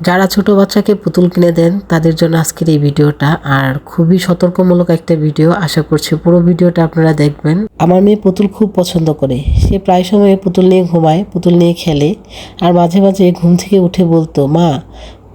যারা ছোট বাচ্চাকে পুতুল কিনে দেন, তাদের জন্য আজকের এই ভিডিওটা। আর খুবই সতর্কমূলক একটা ভিডিও, আশা করছি পুরো ভিডিওটা আপনারা দেখবেন। আমার মেয়ে পুতুল খুব পছন্দ করে। সে প্রায় সময় পুতুল নিয়ে ঘুমায়, পুতুল নিয়ে খেলে, আর মাঝে মাঝে ঘুম থেকে উঠে বলতো, মা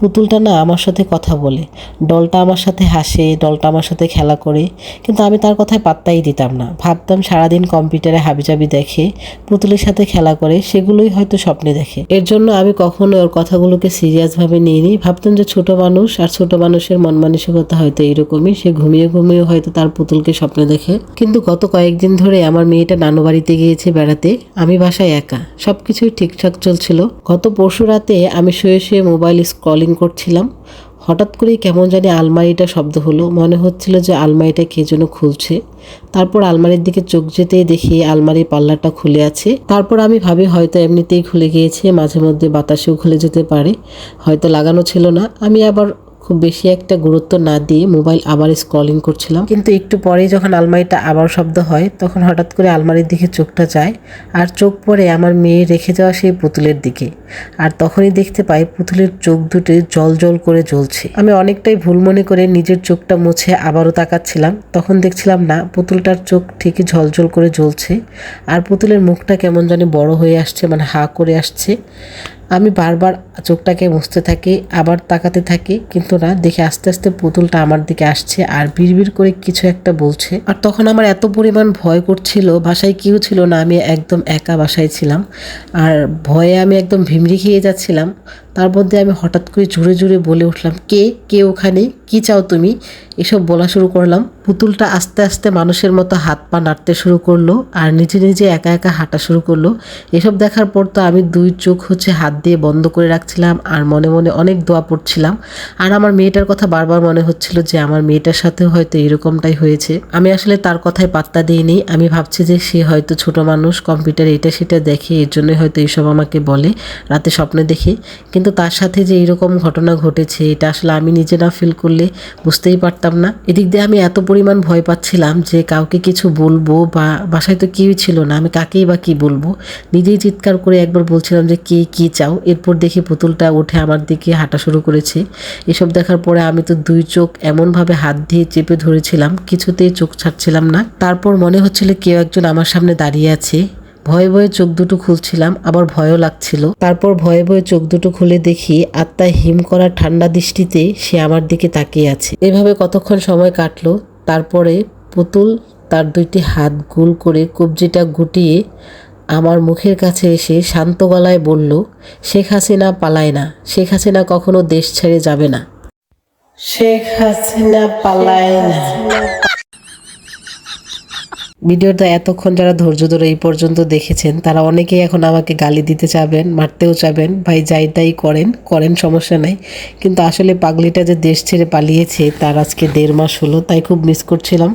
পুতুলটা না আমার সাথে কথা বলে। ডলটা আমার সাথে হাসে, ডলটা আমার সাথে খেলা করে। কিন্তু আমি তার কথায় পাত্তাই দিতাম না। ভাবতাম সারাদিন কম্পিউটারে হাবিজাবি দেখে, পুতুলের সাথে খেলা করে, সেগুলোই হয়তো স্বপ্নে দেখে। এর জন্য আমি কখনো ওর কথাগুলোকে সিরিয়াসভাবে নিইনি। ভাবতাম যে ছোট মানুষ আর ছোট মানুষের মন মানসিকতা হয়তো এইরকমই সে ঘুমিয়ে ঘুমিয়ে হয়তো তার পুতুলকে স্বপ্নে দেখে। কিন্তু গত কয়েকদিন ধরে আমার মেয়েটা নানু বাড়িতে গিয়েছে বেড়াতে। আমি বাসায় একা। সবকিছুই ঠিকঠাক চলছিল। গত পরশু রাতে আমি শুয়ে শুয়ে মোবাইল স্ক্রলিং করছিলাম। হঠাৎ করেই কেমন জানি আলমারিটা শব্দ হলো। মনে হচ্ছিল যে আলমারিটা কে যেন খুলছে। তারপর আলমারির দিকে চোখ যেতেই দেখি আলমারির পাল্লাটা খুলে আছে। তারপর আমি ভাবি হয়তো এমনিতেই খুলে গিয়েছে মাঝে মধ্যে বাতাসেও খুলে যেতে পারে। হয়তো লাগানো ছিল না। আমি আবার খুব বেশি একটা গুরুত্ব না দিয়ে মোবাইল আবার স্ক্রলিং করছিলাম। কিন্তু একটু পরেই যখন আলমারিটা আবার শব্দ হয়, তখন হঠাৎ করে আলমারির দিকে চোখটা যায় আর চোখ পড়ে আমার মেয়ে রেখে যাওয়া সেই পুতুলের দিকে। আর তখনই দেখতে পাই পুতুলের চোখ দুটি জল জল করে জ্বলছে। আমি অনেকটাই ভুল মনে করে নিজের চোখটা মুছে আবারও তাকাচ্ছিলাম। তখন দেখছিলাম না, পুতুলটার চোখ ঠিকই ঝলঝল করে জ্বলছে আর পুতুলের মুখটা কেমন জানি বড় হয়ে আসছে মানে হা করে আসছে। আমি বারবার চোখটাকে মুছতে থাকি, আবার তাকাতে থাকি, কিন্তু না, দেখে আস্তে আস্তে পুতুলটা আমার দিকে আসছে আর বিড়বিড় করে কিছু একটা বলছে। আর তখন আমার এত পরিমাণ ভয় করছিল, বাসায় কেউ ছিল না, আমি একদম একা বাসায় ছিলাম। আর ভয়ে আমি একদম ভিমড়ি খেয়ে যাচ্ছিলাম। তার মধ্যে আমি হঠাৎ করে জোরে জোরে বলে উঠলাম, কে? কে ওখানে? কি চাও তুমি? এসব বলা শুরু করলাম। পুতুলটা আস্তে আস্তে মানুষের মতো হাত পা নাড়তে শুরু করল আর নিজে নিজে একা একা হাঁটা শুরু করল। এসব দেখার পর তো আমি দুই চোখ হচ্ছে হাত দিয়ে বন্ধ করে রাখছিলাম আর মনে মনে অনেক দোয়া পড়ছিলাম। আর আমার মেয়েটার কথা বারবার মনে হচ্ছিল যে আমার মেয়েটার সাথেও হয়তো এরকমটাই হয়েছে। আমি আসলে তার কথায় পাত্তা দিইনি। আমি ভাবছি যে সে হয়তো ছোট মানুষ, কম্পিউটার এটা সেটা দেখে এর জন্যই হয়তো এইসব আমাকে বলে, রাতে স্বপ্নে দেখে। কিন্তু তার সাথে যে এরকম ঘটনা ঘটেছে, এটা আসলে আমি নিজে না ফিল করলে বুঝতেই পারতাম না। এদিক দিয়ে আমি এত পরিমাণ ভয় পাচ্ছিলাম যে কাউকে কিছু বলব বা বাসায় তো কেউই ছিল না, আমি কাকেই বা কি বলব? নিজেই চিৎকার করে একবার বলছিলাম যে, কে, কি চাও? এরপর দেখি পুতুলটা উঠে আমার দিকে হাঁটা শুরু করেছে। এসব দেখার পরে আমি তো দুই চোখ এমনভাবে হাত দিয়ে চেপে ধরেছিলাম, কিছুতেই চোখ ছাড়ছিলাম না। তারপর মনে হচ্ছিল কেউ একজন আমার সামনে দাঁড়িয়ে আছে। ভয়ে ভয়ে চোখ দুটো খুলছিলাম, আবার ভয়ও লাগছিল। তারপর ভয়ে ভয়ে চোখ দুটো খুলে দেখি আত্মায় হিম করা ঠান্ডা দৃষ্টিতে সে আমার দিকে তাকিয়ে আছে। এভাবে কতক্ষণ সময় কাটলো, তারপরে পুতুল তার দুইটি হাত গোল করে কবজিটা গুটিয়ে আমার মুখের কাছে এসে শান্ত গলায় বলল, শেখ হাসিনা পালায় না, শেখ হাসিনা কখনো দেশ ছেড়ে যাবে না। শেখ হাসিনা পালায় না। ভিডিওটা এতক্ষণ যারা ধৈর্য ধরে এই পর্যন্ত দেখেছেন, তারা অনেকেই এখন আমাকে গালি দিতে চাবেন, মারতেও চাবেন, ভাই যাই তাই করেন করেন সমস্যা নাই। কিন্তু আসলে পাগলিটা যে দেশ ছেড়ে পালিয়েছে, তার আজকে দেড় মাস হলো, তাই খুব মিস করছিলাম।